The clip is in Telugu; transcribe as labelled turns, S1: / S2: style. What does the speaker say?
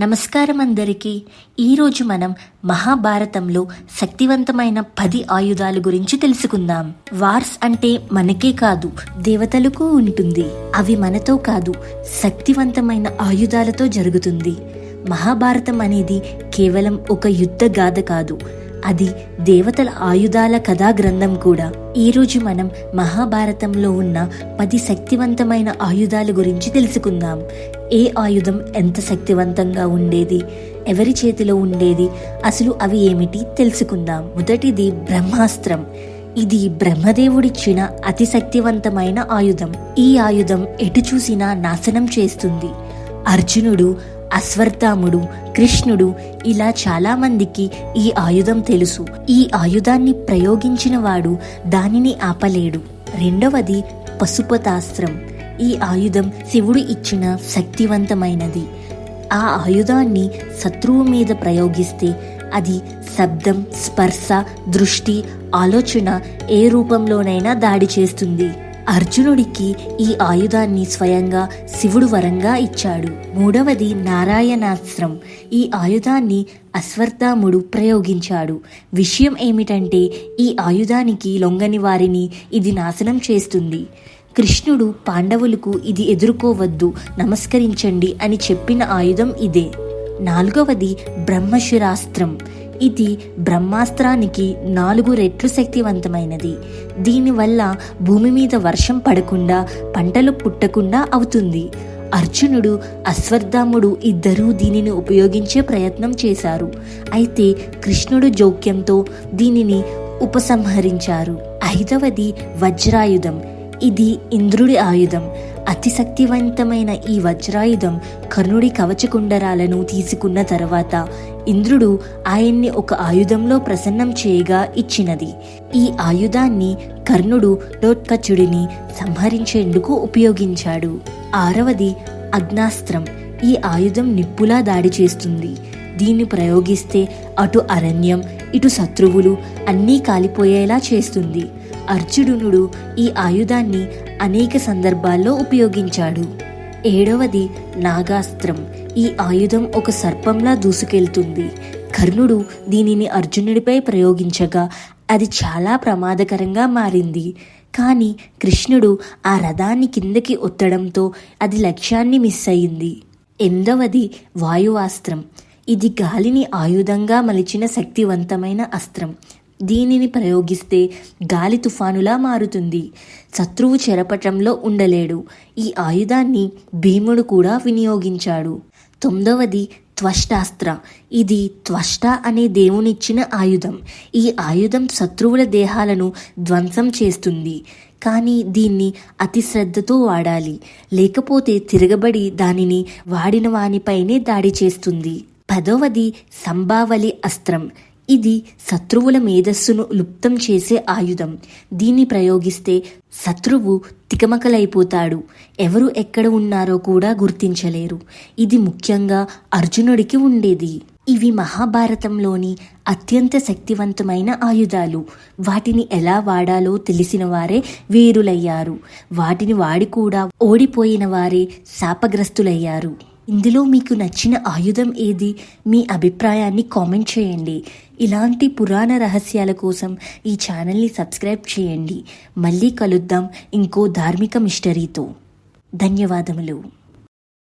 S1: నమస్కారం అందరికీ. ఈరోజు మనం మహాభారతంలో శక్తివంతమైన పది ఆయుధాల గురించి తెలుసుకుందాం. వార్స్ అంటే మనకే కాదు దేవతలకు ఉంటుంది. అవి మనతో కాదు శక్తివంతమైన ఆయుధాలతో జరుగుతుంది. మహాభారతం అనేది కేవలం ఒక యుద్ధ గాథ కాదు. అది దేవతల ఆయుధాల కథా గ్రంథం కూడా ఈరోజు మనం మహాభారతంలో ఉన్న పది శక్తివంతమైన ఆయుధాల గురించి తెలుసుకుందాం. ఏ ఆయుధం ఎంత శక్తివంతంగా ఉండేది? ఎవరి చేతిలో ఉండేది? అసలు అవి ఏమిటి? తెలుసుకుందాం. మొదటిది బ్రహ్మాస్త్రం. ఇది బ్రహ్మదేవుడిచ్చిన అతి శక్తివంతమైన ఆయుధం. ఈ ఆయుధం ఎటు చూసినా నాశనం చేస్తుంది. అర్జునుడు అశ్వర్థాముడు కృష్ణుడు ఇలా చాలా మందికి ఈ ఆయుధం తెలుసు. ఈ ఆయుధాన్ని ప్రయోగించిన వాడు దానిని ఆపలేడు. రెండవది పశుపతాస్త్రం. ఈ ఆయుధం శివుడు ఇచ్చిన శక్తివంతమైనది. ఆ ఆయుధాన్ని శత్రువు మీద ప్రయోగిస్తే అది శబ్దం స్పర్శ దృష్టి ఆలోచన ఏ రూపంలోనైనా దాడి చేస్తుంది. అర్జునుడికి ఈ ఆయుధాన్ని స్వయంగా శివుడు వరంగా ఇచ్చాడు. మూడవది నారాయణాస్త్రం ఈ ఆయుధాన్ని అశ్వర్ధాముడు ప్రయోగించాడు. విషయం ఏమిటంటే ఈ ఆయుధానికి లొంగని వారిని ఇది నాశనం చేస్తుంది. కృష్ణుడు పాండవులకు ఇది ఎదుర్కోవద్దు నమస్కరించండి అని చెప్పిన ఆయుధం ఇదే. నాలుగవది బ్రహ్మశిరాస్త్రం. ఇది బ్రహ్మాస్త్రానికి నాలుగు రెట్లు శక్తివంతమైనది. దీనివల్ల భూమి మీద వర్షం పడకుండా పంటలు పుట్టకుండా అవుతుంది. అర్జునుడు అశ్వర్ధాముడు ఇద్దరూ దీనిని ఉపయోగించే ప్రయత్నం చేశారు. అయితే కృష్ణుడు జోక్యంతో దీనిని ఉపసంహరించారు. ఐదవది వజ్రాయుధం. ఇది ఇంద్రుడి ఆయుధం. అతి శక్తివంతమైన ఈ వజ్రాయుధం కర్ణుడి కవచకుండరాలను తీసుకున్న తర్వాత ఇంద్రుడు ఆయన్ని ఒక ఆయుధంలో ప్రసన్నం చేయగా ఇచ్చినది. ఈ ఆయుధాన్ని కర్ణుడు లోత్కచుడిని సంహరించేందుకు ఉపయోగించాడు. ఆరవది అగ్నాస్త్రం. ఈ ఆయుధం నిప్పులా దాడి చేస్తుంది. దీన్ని ప్రయోగిస్తే అటు అరణ్యం ఇటు శత్రువులు అన్నీ కాలిపోయేలా చేస్తుంది. అర్జునుడు ఈ ఆయుధాన్ని అనేక సందర్భాల్లో ఉపయోగించాడు. ఏడవది నాగాస్త్రం. ఈ ఆయుధం ఒక సర్పంలా దూసుకెళ్తుంది. కర్ణుడు దీనిని అర్జునుడిపై ప్రయోగించగా అది చాలా ప్రమాదకరంగా మారింది. కానీ కృష్ణుడు ఆ రథాన్ని కిందకి ఒత్తడంతో అది లక్ష్యాన్ని మిస్ అయింది. ఎనిమిదవది వాయువాస్త్రం. ఇది గాలిని ఆయుధంగా మలిచిన శక్తివంతమైన అస్త్రం. దీనిని ప్రయోగిస్తే గాలి తుఫానులా మారుతుంది. శత్రువు చెరపటంలో ఉండలేడు. ఈ ఆయుధాన్ని భీముడు కూడా వినియోగించాడు. తొమ్మిదవది త్వష్టాస్త్ర. ఇది త్వష్ట అనే దేవునిచ్చిన ఆయుధం. ఈ ఆయుధం శత్రువుల దేహాలను ధ్వంసం చేస్తుంది. కానీ దీన్ని అతి శ్రద్ధతో వాడాలి. లేకపోతే తిరగబడి దానిని వాడిన వానిపైనే దాడి చేస్తుంది. పదవది సంభావలి అస్త్రం. ఇది శత్రువుల మేధస్సును లుప్తం చేసే ఆయుధం. దీన్ని ప్రయోగిస్తే శత్రువు తికమకలైపోతాడు. ఎవరు ఎక్కడ ఉన్నారో కూడా గుర్తించలేరు. ఇది ముఖ్యంగా అర్జునుడికి ఉండేది. ఇవి మహాభారతంలోని అత్యంత శక్తివంతమైన ఆయుధాలు. వాటిని ఎలా వాడాలో తెలిసిన వారే వీరులయ్యారు. వాటిని వాడి కూడా ఓడిపోయిన వారే శాపగ్రస్తులయ్యారు. ఇందులో మీకు నచ్చిన ఆయుధం ఏది? మీ అభిప్రాయాన్ని కామెంట్ చేయండి. ఇలాంటి పురాణ రహస్యాల కోసం ఈ ఛానల్ని సబ్స్క్రైబ్ చేయండి. మళ్ళీ కలుద్దాం ఇంకో ధార్మిక మిస్టరీతో. ధన్యవాదములు.